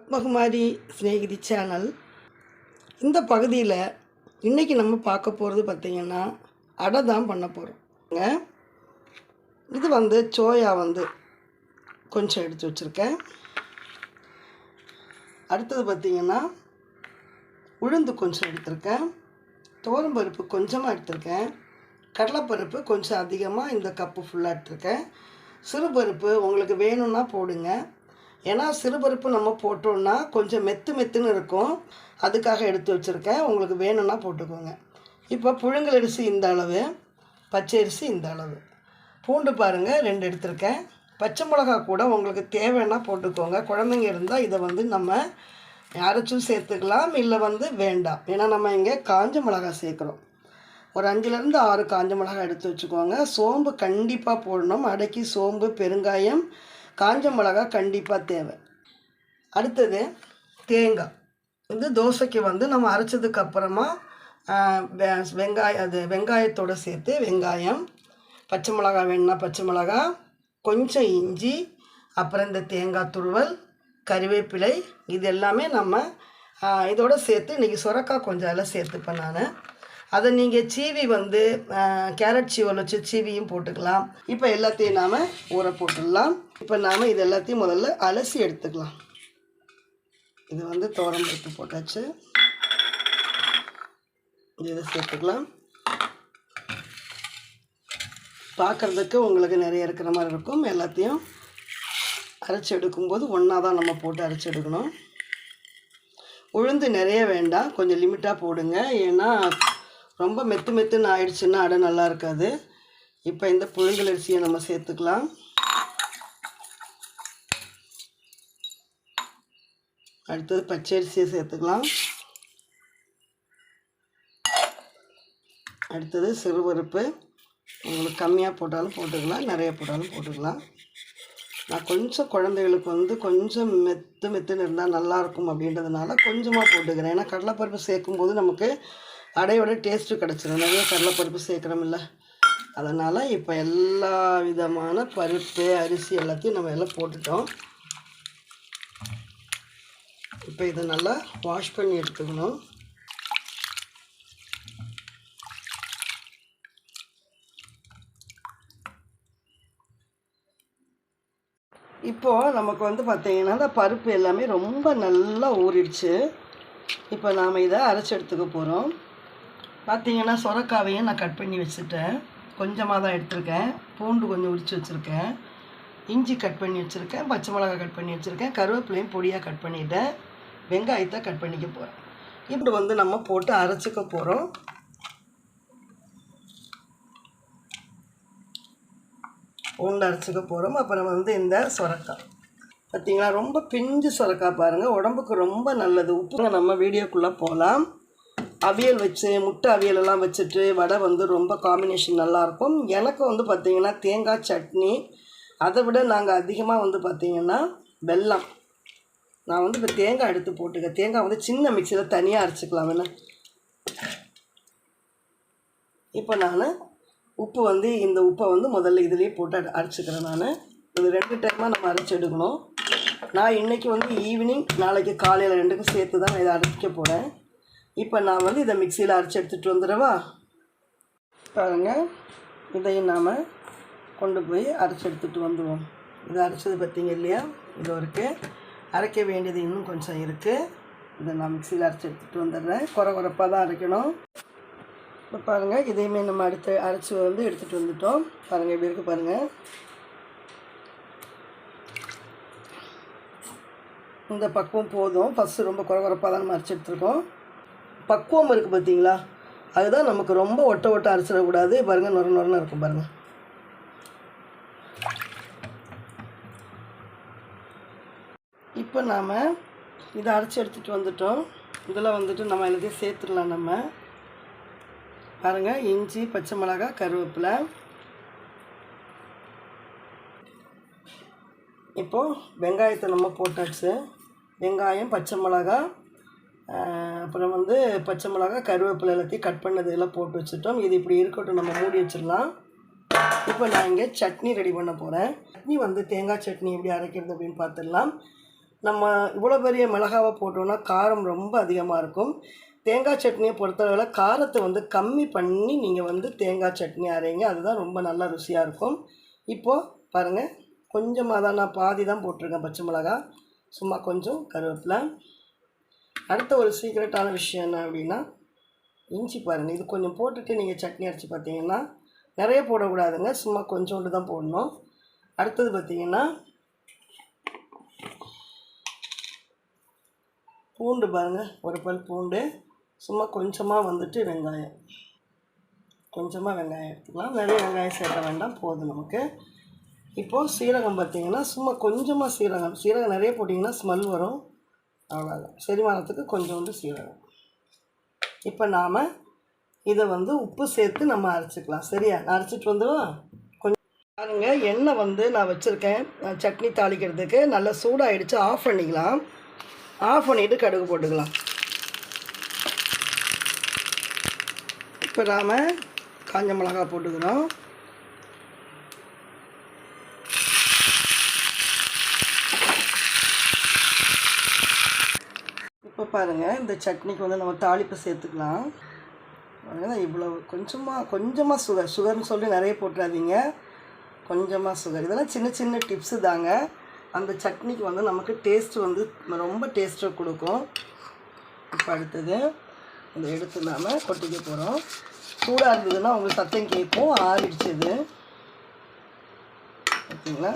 மகுமாரி சிநேகிதி சேனல். இந்த பகுதியில் இன்றைக்கி நம்ம பார்க்க போகிறது பார்த்திங்கன்னா அடை தான் பண்ண போகிறோங்க இது வந்து சோயா வந்து கொஞ்சம் எடுத்து வச்சுருக்கேன். அடுத்தது பார்த்திங்கன்னா உளுந்து கொஞ்சம் எடுத்திருக்கேன். பருப்பு கொஞ்சமாக எடுத்திருக்கேன். கடலைப்பருப்பு கொஞ்சம் அதிகமாக இந்த கப்பு ஃபுல்லாக எடுத்திருக்கேன். சிறுபருப்பு உங்களுக்கு வேணும்னா போடுங்க. ஏன்னா சிறுபருப்பு நம்ம போட்டோம்னா கொஞ்சம் மெத்து மெத்துன்னு இருக்கும். அதுக்காக எடுத்து வச்சுருக்கேன். உங்களுக்கு வேணும்னா போட்டுக்கோங்க. இப்போ புழுங்கல் அரிசி இந்த அளவு பச்சை அரிசி இந்த அளவு. பூண்டு பாருங்கள் ரெண்டு எடுத்திருக்கேன். பச்சை மிளகா கூட உங்களுக்கு தேவைன்னா போட்டுக்கோங்க. குழந்தைங்க இருந்தால் இதை வந்து நம்ம அரைச்சும் சேர்த்துக்கலாம் இல்லை வந்து வேண்டாம். ஏன்னா நம்ம இங்கே காஞ்ச மிளகா சேர்க்குறோம். ஒரு அஞ்சுலேருந்து ஆறு காஞ்ச மிளகா எடுத்து வச்சுக்கோங்க. சோம்பு கண்டிப்பாக போடணும். அடக்கி சோம்பு பெருங்காயம் காஞ்ச மிளகா கண்டிப்பாக தேவை. அடுத்தது தேங்காய் வந்து தோசைக்கு வந்து நம்ம அரைச்சதுக்கு அப்புறமா வெங்காயம் அது வெங்காயத்தோடு சேர்த்து வெங்காயம் பச்சை மிளகா வேணும்னா பச்சை மிளகா கொஞ்சம் இஞ்சி அப்புறம் இந்த தேங்காய் துருவல் கறிவேப்பிலை இது எல்லாமே நம்ம இதோடு இதோட சேர்த்து இன்றைக்கி சுரக்காய் கொஞ்சம் எல்லாம் சேர்த்துப்பேன் நான். அதை நீங்கள் சீவி வந்து கேரட் சீவல் வச்சு சீவியும் போட்டுக்கலாம். இப்போ எல்லாத்தையும் நாம் ஊற போட்டுடலாம். இப்போ நாம் இது எல்லாத்தையும் முதல்ல அலசி எடுத்துக்கலாம். இது வந்து தோரம் எடுத்து போட்டாச்சு. இதை சேர்த்துக்கலாம். பார்க்குறதுக்கு உங்களுக்கு நிறைய இருக்கிற மாதிரி இருக்கும். எல்லாத்தையும் அரைச்சி எடுக்கும்போது ஒன்றா தான் நம்ம போட்டு அரைச்சி எடுக்கணும். உளுந்து நிறைய வேண்டாம். கொஞ்சம் லிமிட்டாக போடுங்க. ஏன்னா ரொம்ப மெத்து மெத்துன்னு ஆயிடுச்சுன்னா அடை நல்லா இருக்காது. இப்போ இந்த புழுங்கல் அரிசியை நம்ம சேர்த்துக்கலாம். அடுத்தது பச்சை அரிசியை சேர்த்துக்கலாம். அடுத்தது சிறுபருப்பு. உங்களுக்கு கம்மியாக போட்டாலும் போட்டுக்கலாம் நிறைய போட்டாலும் போட்டுக்கலாம். நான் கொஞ்சம் குழந்தைகளுக்கு வந்து கொஞ்சம் மெத்து மெத்துன்னு இருந்தால் நல்லாயிருக்கும் அப்படின்றதுனால கொஞ்சமாக போட்டுக்கிறேன். ஏன்னா கடலைப்பருப்பு சேர்க்கும்போது நமக்கு அடையோட டேஸ்ட்டு கிடச்சிடும் நிறைய கடலைப்பருப்பு இல்லை அதனால் இப்போ எல்லா விதமான பருப்பு அரிசி எல்லாத்தையும் நம்ம எல்லாம் போட்டுட்டோம். இப்போ இதை நல்லா வாஷ் பண்ணி எடுத்துக்கணும். இப்போது நமக்கு வந்து பார்த்திங்கன்னா இந்த பருப்பு எல்லாமே ரொம்ப நல்லா ஊறிடுச்சு. இப்போ நாம் இதை அரைச்சி எடுத்துக்க போகிறோம் பார்த்தீங்கன்னா சொரக்காவையும் நான் கட் பண்ணி வச்சுட்டேன். கொஞ்சமாக தான் எடுத்திருக்கேன். பூண்டு கொஞ்சம் உரித்து வச்சுருக்கேன். இஞ்சி கட் பண்ணி வச்சுருக்கேன். பச்சை மிளகாய் கட் பண்ணி வச்சுருக்கேன். கருவேப்பிலையும் பொடியாக கட் பண்ணிவிட்டேன் வெங்காயத்தை கட் பண்ணிக்க போகிறேன் இப்படி வந்து நம்ம போட்டு அரைச்சிக்க போகிறோம் பூண்டு அரைச்சிக்க போகிறோம் அப்புறம் வந்து இந்த சொரக்காய். பார்த்தீங்களா ரொம்ப பிஞ்சு சொரக்காய் பாருங்கள் உடம்புக்கு ரொம்ப நல்லது. உப்புங்க நம்ம வீடியோக்குள்ளே போகலாம் அவியல் வச்சு முட்டை அவியல் எல்லாம் வச்சுட்டு வடை வந்து ரொம்ப காம்பினேஷன் நல்லாயிருக்கும். எனக்கு வந்து பார்த்திங்கன்னா தேங்காய் சட்னி அதை விட நாங்கள் அதிகமாக வந்து பார்த்திங்கன்னா வெல்லம். நான் வந்து இப்போ தேங்காய் எடுத்து போட்டுக்க. தேங்காய் வந்து சின்ன மிக்சியில் தனியாக அரைச்சிக்கலாம் என்ன? இப்போ நான் உப்பு வந்து இந்த உப்பை வந்து முதல்ல இதுலேயே போட்டு அரைச்சிக்கிறேன் நான். இது ரெண்டு டைமாக நம்ம அரைச்சி எடுக்கணும். நான் இன்றைக்கி வந்து ஈவினிங் நாளைக்கு காலையில் ரெண்டுக்கும் சேர்த்து தான் நான் இதை அரைக்க போகிறேன் இப்போ நான் வந்து இதை மிக்சியில் அரைச்சி எடுத்துகிட்டு வந்துடவா? பாருங்கள் இதையும் நாம் கொண்டு போய் அரைச்சி எடுத்துகிட்டு வந்துடுவோம் இதை அரைச்சது பார்த்தீங்க இல்லையா? இது இருக்குது அரைக்க வேண்டியது இன்னும் கொஞ்சம் இருக்குது இதை நான் மிக்சியில் அரைச்சி எடுத்துகிட்டு வந்துடுறேன். குறை குறைப்பாக தான் அரைக்கணும். இப்போ பாருங்கள் இதையுமே நம்ம அடுத்து அரைச்சி வந்து எடுத்துகிட்டு வந்துட்டோம். பாருங்கள் எப்படி இருக்குது பாருங்கள் இந்த பக்குவம் போதும். ஃபஸ்ட்டு ரொம்ப குறை குறைப்பாக தான் நம்ம அரைச்சி எடுத்துருக்கோம். பக்குவம் இருக்குது பார்த்தீங்களா அதுதான் நமக்கு ரொம்ப ஒட்ட ஒட்ட அரைச்சிடக்கூடாது பாருங்கள் நொர நொரன்னு இருக்கும் பாருங்கள் இப்போ நாம் இதை அரைச்சி எடுத்துகிட்டு வந்துட்டோம். இதில் வந்துட்டு நம்ம எல்லாத்தையும் சேர்த்துடலாம் நம்ம. பாருங்கள் இஞ்சி பச்சை மிளகா கருவேப்பிலை. இப்போது வெங்காயத்தை நம்ம போட்டாச்சு. வெங்காயம் பச்சை மிளகா அப்புறம் வந்து பச்சை மிளகாய் கருவேப்பிலை எல்லாத்தையும் கட் பண்ணது எல்லாம் போட்டு வச்சுட்டோம். இது இப்படி இருக்கட்டும் நம்ம மூடி வச்சிடலாம். இப்போ நான் இங்கே சட்னி ரெடி பண்ண போகிறேன் சட்னி வந்து தேங்காய் சட்னி எப்படி அரைக்கிறது அப்படின்னு பார்த்துடலாம். நம்ம இவ்வளோ பெரிய மிளகாவை போட்டோம்னா காரம் ரொம்ப அதிகமாக இருக்கும். தேங்காய் சட்னியை பொறுத்தளவில் காரத்தை வந்து கம்மி பண்ணி நீங்கள் வந்து தேங்காய் சட்னி அரைங்க. அதுதான் ரொம்ப நல்லா ருசியாக இருக்கும். இப்போது பாருங்கள் கொஞ்சமாக தான் நான் பாதி தான் போட்டிருக்கேன் பச்சை மிளகா சும்மா கொஞ்சம் கருவேப்பிலை. அடுத்த ஒரு சீக்ரெட்டான விஷயம் என்ன அப்படின்னா இஞ்சி பாருங்கள் இது கொஞ்சம் போட்டுட்டு நீங்கள் சட்னி அரைச்சி பார்த்தீங்கன்னா நிறைய போடக்கூடாதுங்க. சும்மா கொஞ்சோண்டு தான் போடணும். அடுத்தது பார்த்தீங்கன்னா பூண்டு பாருங்கள் ஒரு பல் பூண்டு. சும்மா கொஞ்சமாக வந்துட்டு வெங்காயம். கொஞ்சமாக வெங்காயம் எடுத்துக்கலாம். நிறைய வெங்காயம் சேர்க்க வேண்டாம். போதும் நமக்கு. இப்போது சீரகம் பார்த்தீங்கன்னா சும்மா கொஞ்சமாக சீரகம். சீரகம் நிறைய போட்டிங்கன்னா ஸ்மெல் வரும். அவ்வளோதான் செரிமானத்துக்கு கொஞ்சோண்டு சீரகம். இப்போ நாம் இதை வந்து உப்பு சேர்த்து நம்ம அரைச்சிக்கலாம். சரியா? நான் அரைச்சிட்டு வந்துடுவோம் கொஞ்சம் பாருங்க எண்ணெய் வந்து நான் வச்சுருக்கேன். சட்னி தாளிக்கிறதுக்கு நல்லா சூடாகிடுச்சு ஆஃப் பண்ணிக்கலாம். ஆஃப் பண்ணிவிட்டு கடுகு போட்டுக்கலாம். இப்போ நாம் காஞ்ச மிளகா போட்டுக்கிறோம் இப்போ பாருங்கள் இந்த சட்னிக்கு வந்து நம்ம தாளிப்பு சேர்த்துக்கலாம். பாருங்க, இவ்வளவு கொஞ்சமாக கொஞ்சமாக சுகர். சுகர்னு சொல்லி நிறைய போட்டுறாதீங்க. கொஞ்சமாக சுகர். இதெல்லாம் சின்ன சின்ன டிப்ஸு தாங்க. அந்த சட்னிக்கு வந்து நமக்கு டேஸ்ட்டு வந்து ரொம்ப டேஸ்ட்டை கொடுக்கும். இப்போ அடுத்தது இதை எடுத்து நாம் கொட்டிக்க போகிறோம் சூடாக இருந்ததுன்னா உங்களுக்கு சத்தம் கேட்கும் ஆறிடுச்சு இது. ஓகேங்களா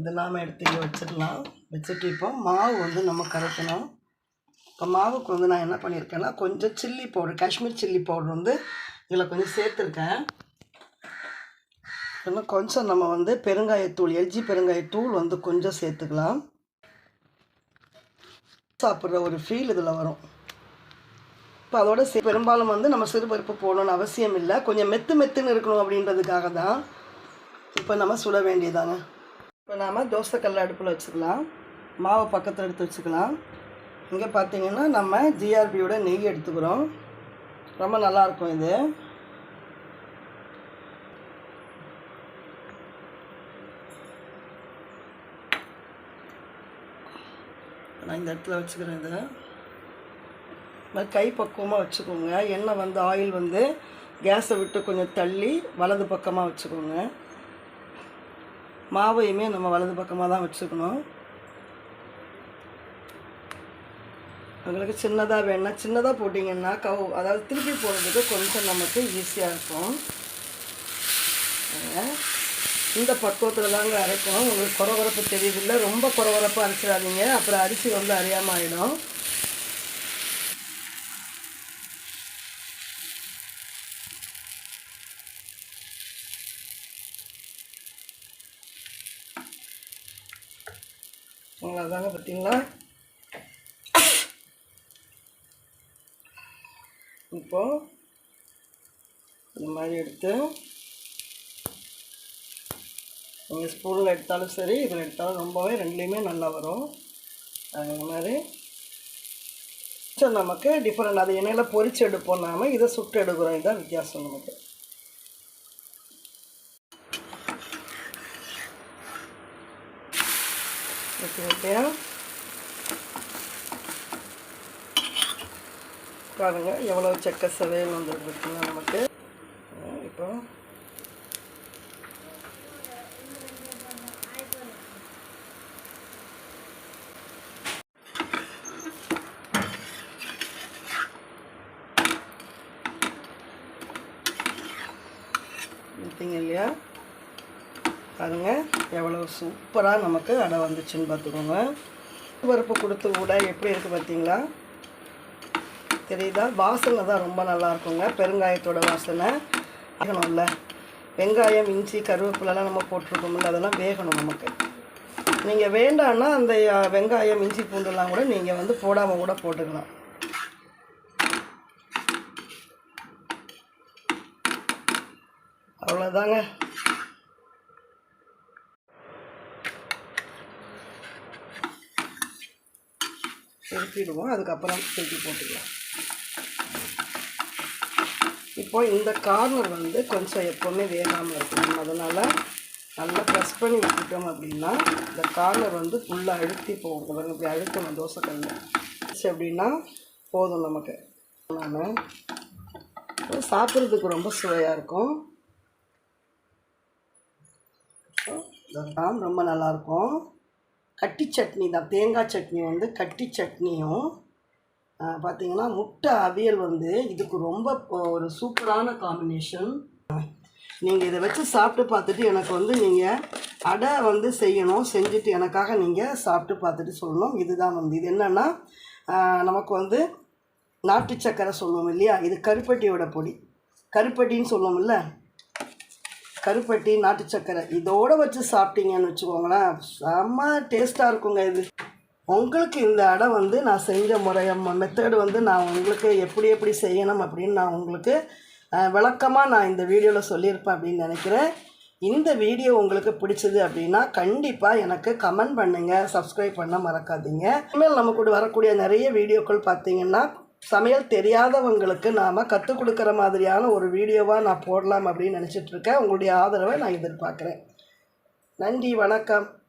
இதெல்லாம் எடுத்து இங்கே வச்சிடலாம். வச்சுட்டு இப்போ மாவு வந்து நம்ம கரைக்கணும். இப்போ மாவுக்கு வந்து நான் என்ன பண்ணியிருக்கேன்னா கொஞ்சம் chilli powder Kashmir chilli powder வந்து இதில் கொஞ்சம் சேர்த்துருக்கேன். இன்னும் கொஞ்சம் நம்ம வந்து பெருங்காயத்தூள் எல்ஜி பெருங்காயத்தூள் வந்து கொஞ்சம் சேர்த்துக்கலாம். சாப்பிட்ற ஒரு ஃபீல் இதில் வரும். இப்போ அதோட சே பெரும்பாலும் வந்து நம்ம சிறுபருப்பு போடணும்னு அவசியம் இல்லை. கொஞ்சம் மெத்து மெத்துன்னு இருக்கணும் அப்படின்றதுக்காக தான் இப்போ நம்ம சுட வேண்டியதாங்க. இப்போ நாம் தோசைக்கல் அடுப்பில் வச்சுக்கலாம். மாவை பக்கத்தில் எடுத்து வச்சுக்கலாம். இங்கே பார்த்தீங்கன்னா நம்ம ஜிஆர்பியோட நெய் எடுத்துக்கிறோம். ரொம்ப நல்லாயிருக்கும் இது. நான் இந்த இடத்துல வச்சுக்கிறேன் இதை. மாதிரி கை பக்குவமாக வச்சுக்கோங்க. எண்ணெய் வந்து ஆயில் வந்து கேஸை விட்டு கொஞ்சம் தள்ளி வலது பக்கமாக வச்சுக்கோங்க. மாவையுமே நம்ம வலது பக்கமாக தான் வச்சுக்கணும். உங்களுக்கு சின்னதாக வேணா சின்னதாக போட்டிங்கன்னா கவு அதாவது திருப்பி போடுறதுக்கு கொஞ்சம் நமக்கு ஈஸியாக இருக்கும். இந்த பக்குவத்தில் தாங்க அரைக்கும் உங்களுக்கு குறவரப்பு தெரியுதில்ல ரொம்ப குறவரப்பாக அரைச்சிடாதீங்க. அப்புறம் அரிசி வந்து அறியாமல் ஆகிடும் அவ்வளோதாங்க பார்த்தீங்களா இப்போ இந்த மாதிரி எடுத்து நீங்கள் ஸ்பூனில் எடுத்தாலும் சரி இதில் எடுத்தாலும் ரொம்பவே ரெண்டுலேயுமே நல்லா வரும். அந்த மாதிரி. கொஞ்சம் நமக்கு டிஃப்ரெண்ட் அது எண்ணெயில் பொறிச்சு எடுப்போம் நாம் இதை சுட்டு எடுக்கிறோம். இதுதான் வித்தியாசம் நமக்கு. ஓகே பாருங்கள் பாருங்க எவ்வளோ செக்க சதையில் வந்துருக்குங்க நமக்கு. இப்போ பார்த்தீங்க இல்லையா? பாருங்க எவ்வளோ சூப்பராக நமக்கு அடை வந்துச்சுன்னு பார்த்துக்கோங்க. பருப்பு கொடுத்து கூட எப்படி இருக்குது பார்த்தீங்களா? தெரியுதா? வாசனை தான் ரொம்ப நல்லாயிருக்குங்க பெருங்காயத்தோட வாசனை. வேகணும்ல. வெங்காயம் இஞ்சி கருவேப்பிலலாம் நம்ம போட்டிருக்கோம்ல அதெல்லாம் வேகணும் நமக்கு. நீங்கள் வேண்டான்னா அந்த வெங்காயம் இஞ்சி பூண்டுலாம் கூட நீங்கள் வந்து போடாமல் கூட போட்டுக்கலாம். அவ்வளோதாங்க திருப்பிடுவோம் அதுக்கப்புறம் தூக்கி போட்டுக்கலாம். இப்போ இந்த கார்னர் வந்து கொஞ்சம் எப்போவுமே வேகாமல் இருக்கணும். அதனால் நல்லா ப்ரெஸ் பண்ணி விட்டுட்டோம் அப்படின்னா இந்த கார்னர் வந்து ஃபுல்லாக அழுத்தி போகும். பாருங்க இப்படி அழுத்தணும் தோசைக்கல்ல. அப்படின்னா போதும் நமக்கு. நான் சாப்பிட்றதுக்கு ரொம்ப சுவையாக இருக்கும். ரொம்ப நல்லாயிருக்கும் கட்டி சட்னி தான். தேங்காய் சட்னி வந்து கட்டி சட்னியும் பார்த்தீங்கன்னா முட்டை அவியல் வந்து இதுக்கு ரொம்ப ஒரு சூப்பரான காம்பினேஷன் நீங்கள் இதை வச்சு சாப்பிட்டு பார்த்துட்டு எனக்கு வந்து நீங்கள் அடை வந்து செய்யணும் செஞ்சுட்டு எனக்காக நீங்கள் சாப்பிட்டு பார்த்துட்டு சொல்லணும். இதுதான் வந்து. இது என்னென்னா நமக்கு வந்து நாட்டு சக்கரை சொல்லுவோம் இல்லையா? இது கருப்பட்டியோட பொடி. கருப்பட்டின்னு சொல்லுவோம்ல? கருப்பட்டி நாட்டு சக்கரை இதோட வச்சு சாப்பிட்டீங்கன்னு வச்சுக்கோங்களேன். செம்ம டேஸ்ட்டாக இருக்குங்க இது. உங்களுக்கு இந்த அடை வந்து நான் செஞ்ச முறை மெத்தடு வந்து நான் உங்களுக்கு எப்படி எப்படி செய்யணும் அப்படின்னு நான் உங்களுக்கு விளக்கமாக நான் இந்த வீடியோவில் சொல்லியிருப்பேன் அப்படின்னு நினைக்கிறேன். இந்த வீடியோ உங்களுக்கு பிடிச்சது அப்படின்னா கண்டிப்பாக எனக்கு கமெண்ட் பண்ணுங்கள் சப்ஸ்கிரைப் பண்ண மறக்காதீங்க. இனிமேல் நம்ம கூட வரக்கூடிய நிறைய வீடியோக்கள் பார்த்தீங்கன்னா சமையல் தெரியாதவங்களுக்கு நாம் கற்றுக் கொடுக்குற மாதிரியான ஒரு வீடியோவாக நான் போடலாம் அப்படின்னு நினச்சிட்ருக்கேன் உங்களுடைய ஆதரவை நான் எதிர்பார்க்குறேன். நன்றி வணக்கம்.